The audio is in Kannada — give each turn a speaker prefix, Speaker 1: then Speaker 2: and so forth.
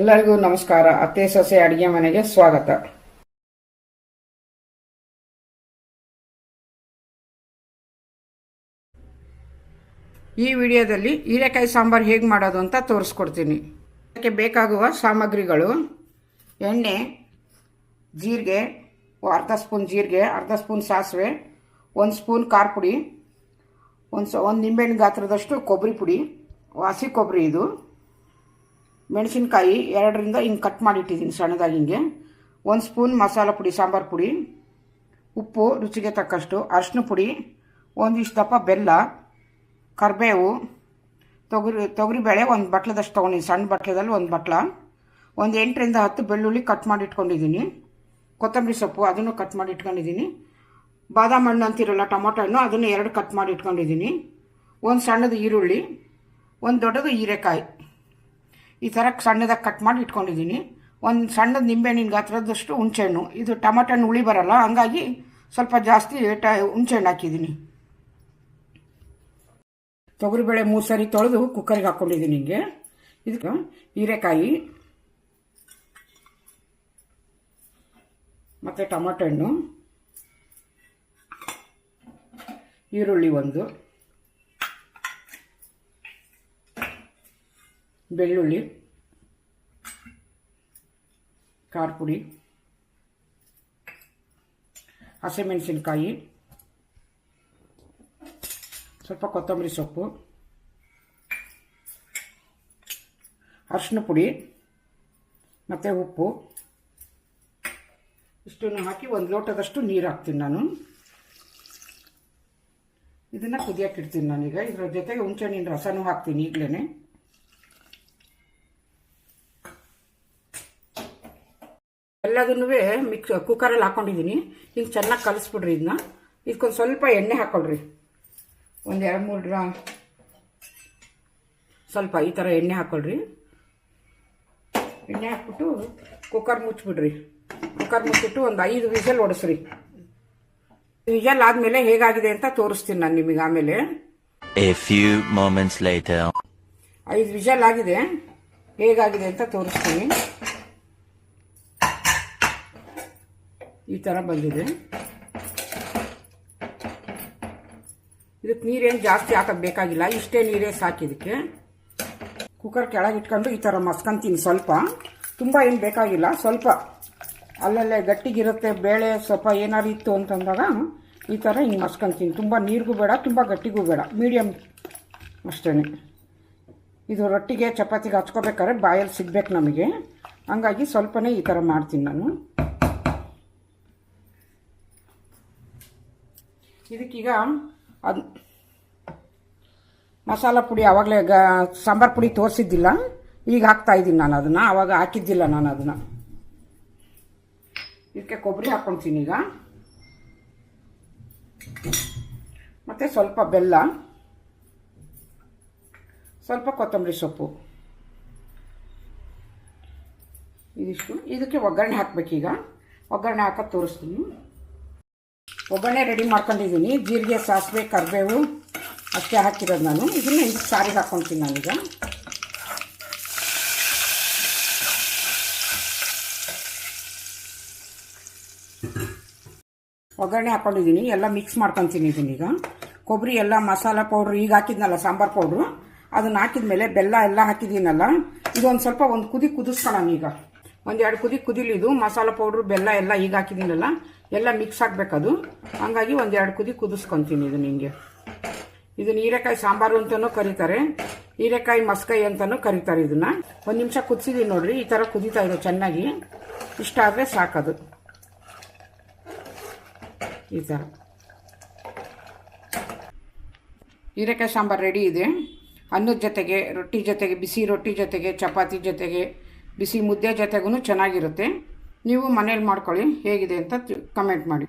Speaker 1: ಎಲ್ಲರಿಗೂ ನಮಸ್ಕಾರ. ಅತ್ತೆ, ಸೊಸೆ, ಅಡಿಗೆ ಮನೆಗೆ ಸ್ವಾಗತ. ಈ ವಿಡಿಯೋದಲ್ಲಿ ಹೀರೆಕಾಯಿ ಸಾಂಬಾರು ಹೇಗೆ ಮಾಡೋದು ಅಂತ ತೋರಿಸ್ಕೊಡ್ತೀನಿ. ಅದಕ್ಕೆ ಬೇಕಾಗುವ ಸಾಮಗ್ರಿಗಳು. ಎಣ್ಣೆ, ಜೀರಿಗೆ ಅರ್ಧ ಸ್ಪೂನ್ ಜೀರಿಗೆ, ಅರ್ಧ ಸ್ಪೂನ್ ಸಾಸಿವೆ, ಒಂದು ಸ್ಪೂನ್ ಖಾರ ಪುಡಿ, ಒಂದು ಸ, ಒಂದು ನಿಂಬೆಹಣ್ಣು ಗಾತ್ರದಷ್ಟು ಕೊಬ್ಬರಿ ಪುಡಿ ಹಸಿ ಕೊಬ್ಬರಿ ಇದು. ಮೆಣಸಿನ್ಕಾಯಿ ಎರಡರಿಂದ ಹಿಂಗೆ ಕಟ್ ಮಾಡಿಟ್ಟಿದ್ದೀನಿ ಸಣ್ಣದಾಗಿ ಹಿಂಗೆ. ಒಂದು ಸ್ಪೂನ್ ಮಸಾಲ ಪುಡಿ, ಸಾಂಬಾರು ಪುಡಿ, ಉಪ್ಪು, ರುಚಿಗೆ ತಕ್ಕಷ್ಟು ಅರಿಶಿನ ಪುಡಿ, ಒಂದಿಷ್ಟು ದಪ್ಪ ಬೆಲ್ಲ, ಕರಿಬೇವು, ತೊಗರಿ ತೊಗರಿಬೇಳೆ ಒಂದು ಬಟ್ಲದಷ್ಟು ತೊಗೊಂಡಿದ್ದೀನಿ, ಸಣ್ಣ ಬಟ್ಲದಲ್ಲಿ ಒಂದು ಬಟ್ಲ. ಒಂದು ಎಂಟರಿಂದ ಹತ್ತು ಬೆಳ್ಳುಳ್ಳಿ ಕಟ್ ಮಾಡಿ ಇಟ್ಕೊಂಡಿದ್ದೀನಿ ಕೊತ್ತಂಬರಿ ಸೊಪ್ಪು ಅದನ್ನು ಕಟ್ ಮಾಡಿ ಇಟ್ಕೊಂಡಿದ್ದೀನಿ ಬಾದಾಮ್ ಹಣ್ಣು ಅಂತಿರಲ್ಲ ಟೊಮೊಟೊ ಹಣ್ಣು, ಅದನ್ನು ಎರಡು ಕಟ್ ಮಾಡಿ ಇಟ್ಕೊಂಡಿದ್ದೀನಿ ಒಂದು ಸಣ್ಣದು ಈರುಳ್ಳಿ, ಒಂದು ದೊಡ್ಡದು ಹೀರೆಕಾಯಿ. ಈ ಥರ ಸಣ್ಣದಾಗಿ ಕಟ್ ಮಾಡಿ ಇಟ್ಕೊಂಡಿದ್ದೀನಿ. ಒಂದು ಸಣ್ಣದು ನಿಂಬೆಹಣ್ಣಿನ ಗಾತ್ರದಷ್ಟು ಹುಣಸೆಹಣ್ಣು. ಇದು ಟೊಮಟೊ ಹಣ್ಣು ಹುಳಿ ಬರಲ್ಲ. ಹಂಗಾಗಿ ಸ್ವಲ್ಪ ಜಾಸ್ತಿ ಟ ಹುಣಸೆಹಣ್ಣು ಹಾಕಿದ್ದೀನಿ. ತೊಗರಿಬೇಳೆ ಮೂರು ಸರಿ ತೊಳೆದು ಕುಕ್ಕರಿಗೆ ಹಾಕ್ಕೊಂಡಿದ್ದೀನಿ ಹಿಂಗೆ. ಇದಕ್ಕೆ ಹೀರೆಕಾಯಿ, ಮತ್ತು ಟೊಮಟೊ ಹಣ್ಣು, ಈರುಳ್ಳಿ ಒಂದು. ಬೆಳ್ಳುಳ್ಳಿ ಖಾರ ಪುಡಿ ಹಸಿಮೆಣಸಿನ್ಕಾಯಿ, ಸ್ವಲ್ಪ ಕೊತ್ತಂಬರಿ ಸೊಪ್ಪು ಅರಿಶಿನ ಪುಡಿ ಮತ್ತು ಉಪ್ಪು. ಇಷ್ಟನ್ನು ಹಾಕಿ ಒಂದು ಲೋಟದಷ್ಟು ನೀರು ಹಾಕ್ತೀನಿ ನಾನು. ಇದನ್ನು ಕುದಿಯೋಕೆ ಇಡ್ತೀನಿ ನಾನೀಗ. ಇದರ ಜೊತೆಗೆ ಹುಣಸೆಹಣ್ಣಿನ ರಸನೂ ಹಾಕ್ತೀನಿ ಈಗಲೇ ಎಲ್ಲದನ್ನೂ ಮಿಕ್ಸ್ ಕುಕ್ಕರಲ್ಲಿ ಹಾಕ್ಕೊಂಡಿದ್ದೀನಿ ಹಿಂಗೆ ಚೆನ್ನಾಗಿ ಕಲಿಸ್ಬಿಡ್ರಿ ಇದನ್ನ ಇದಕ್ಕೊಂದು ಸ್ವಲ್ಪ ಎಣ್ಣೆ ಹಾಕ್ಕೊಳ್ರಿ ಒಂದು ಎರಡು ಮೂರು ಡ್ರಾ ಸ್ವಲ್ಪ ಈ ಥರ ಎಣ್ಣೆ ಹಾಕ್ಕೊಳ್ರಿ ಎಣ್ಣೆ ಹಾಕ್ಬಿಟ್ಟು ಕುಕ್ಕರ್ ಮುಚ್ಚಿಬಿಡ್ರಿ. ಕುಕ್ಕರ್ ಮುಚ್ಚಿಬಿಟ್ಟು ಒಂದು ಐದು ವಿಸಲ್ ಒಡಿಸ್ರಿ. ವಿಸಲ್ ಆದಮೇಲೆ ಹೇಗಾಗಿದೆ ಅಂತ ತೋರಿಸ್ತೀನಿ ನಾನು ನಿಮಗೆ ಆಮೇಲೆ. ಐದು ವಿಷಲ್ ಆಗಿದೆ. ಹೇಗಾಗಿದೆ ಅಂತ ತೋರಿಸ್ತೀನಿ. ಈ ಥರ ಬಂದಿದೆ. ಇದಕ್ಕೆ ನೀರೇನು ಜಾಸ್ತಿ ಹಾಕೋದು ಬೇಕಾಗಿಲ್ಲ, ಇಷ್ಟೇ ನೀರೇ ಸಾಕಿದಕ್ಕೆ ಕುಕ್ಕರ್ ಕೆಳಗೆ ಇಟ್ಕೊಂಡು ಈ ಥರ ಮಸ್ಕೊಂತೀನಿ ಸ್ವಲ್ಪ. ತುಂಬ ಏನು ಬೇಕಾಗಿಲ್ಲ, ಸ್ವಲ್ಪ ಅಲ್ಲಲ್ಲೇ ಗಟ್ಟಿಗಿರುತ್ತೆ, ಬೇಳೆ ಸ್ವಲ್ಪ ಏನಾರು ಇತ್ತು ಅಂತಂದಾಗ ಈ ಥರ ಹಿಂಗೆ ಮಸ್ಕೊಂತೀನಿ. ತುಂಬ ನೀರಿಗೂ ಬೇಡ, ತುಂಬ ಗಟ್ಟಿಗೂ ಬೇಡ ಮೀಡಿಯಮ್ ಅಷ್ಟೇ ಇದು ರೊಟ್ಟಿಗೆ ಚಪಾತಿಗೆ ಹಚ್ಕೋಬೇಕಾದ್ರೆ ಬಾಯಲ್ಲಿ ಸಿಗ್ಬೇಕು ನಮಗೆ. ಹಂಗಾಗಿ ಸ್ವಲ್ಪನೇ ಈ ಥರ ಮಾಡ್ತೀನಿ ನಾನು. ಇದಕ್ಕೀಗ ಅದು ಮಸಾಲ ಪುಡಿ ಆವಾಗಲೇ ಗ, ಸಾಂಬಾರು ಪುಡಿ ತೋರಿಸಿದ್ದಿಲ್ಲ. ಈಗ ಹಾಕ್ತಾ ಇದ್ದೀನಿ ನಾನು ಅದನ್ನು. ಆವಾಗ ಹಾಕಿದ್ದಿಲ್ಲ ನಾನು ಅದನ್ನು. ಇದಕ್ಕೆ ಕೊಬ್ಬರಿ ಹಾಕ್ಕೊತೀನಿ ಈಗ. ಮತ್ತು ಸ್ವಲ್ಪ ಬೆಲ್ಲ. ಸ್ವಲ್ಪ ಕೊತ್ತಂಬರಿ ಸೊಪ್ಪು. ಇದಿಷ್ಟು. ಇದಕ್ಕೆ ಒಗ್ಗರಣೆ ಹಾಕಬೇಕೀಗ. ಒಗ್ಗರಣೆ ಹಾಕೋದು ತೋರಿಸ್ತೀನಿ. ಒಗ್ಗರಣೆ ರೆಡಿ ಮಾಡ್ಕೊಂಡಿದ್ದೀನಿ. ಜೀರಿಗೆ, ಸಾಸಿವೆ, ಕರಿಬೇವು ಅಷ್ಟೇ ಹಾಕಿರೋದು ನಾನು. ಇದನ್ನು ಇದಕ್ಕೆ ಸಾರಿಗೆ ಹಾಕ್ಕೊತೀನಿ ನಾನೀಗ ಒಗ್ಗರಣೆ ಹಾಕ್ಕೊಂಡಿದ್ದೀನಿ ಎಲ್ಲ ಮಿಕ್ಸ್ ಮಾಡ್ಕೊತೀನಿ ಇದನ್ನೀಗ ಕೊಬ್ಬರಿ ಎಲ್ಲ ಮಸಾಲ ಪೌಡ್ರ್ ಈಗ ಹಾಕಿದ್ನಲ್ಲ, ಸಾಂಬಾರು ಪೌಡ್ರು. ಅದನ್ನ ಹಾಕಿದ್ಮೇಲೆ ಬೆಲ್ಲ ಎಲ್ಲ ಹಾಕಿದ್ದೀನಲ್ಲ. ಇದೊಂದು ಸ್ವಲ್ಪ ಒಂದು ಕುದಿ ಕುದಿಸ್ಕೊಳ್ಳೋಣ ಈಗ. ಒಂದೆರಡು ಕುದಿ ಕುದಿಲಿದು ಮಸಾಲ ಪೌಡ್ರು, ಬೆಲ್ಲ ಎಲ್ಲ ಈಗ ಹಾಕಿದ್ದೀನಲ್ಲ. ಎಲ್ಲ ಮಿಕ್ಸ್ ಆಗಬೇಕದು ಹಂಗಾಗಿ ಒಂದೆರಡು ಕುದಿ ಕುದಿಸ್ಕೊತೀನಿ ಇದು ನಿಮಗೆ. ಇದನ್ನ ಹೀರೆಕಾಯಿ ಸಾಂಬಾರು ಅಂತಲೂ ಕರೀತಾರೆ. ಹೀರೆಕಾಯಿ ಮಸ್ಕಾಯಿ ಅಂತಲೂ ಕರೀತಾರೆ ಇದನ್ನ. ಒಂದು ನಿಮಿಷ ಕುದಿಸಿದೀನಿ ನೋಡ್ರಿ, ಈ ಥರ ಕುದೀತಾ ಇದೆ ಚೆನ್ನಾಗಿ. ಇಷ್ಟ ಆದರೆ ಸಾಕದು. ಈ ಥರ ಹೀರೆಕಾಯಿ ಸಾಂಬಾರು ರೆಡಿ ಇದೆ. ಅನ್ನದ ಜೊತೆಗೆ, ರೊಟ್ಟಿ ಜೊತೆಗೆ, ಬಿಸಿ ರೊಟ್ಟಿ ಜೊತೆಗೆ, ಚಪಾತಿ ಜೊತೆಗೆ, ಬಿಸಿ ಮುದ್ದೆ ಜೊತೆಗೂ ಚೆನ್ನಾಗಿರುತ್ತೆ. ನೀವು ಮನೇಲಿ ಮಾಡ್ಕೊಳ್ಳಿ ಹೇಗಿದೆ ಅಂತ ಕಮೆಂಟ್ ಮಾಡಿ.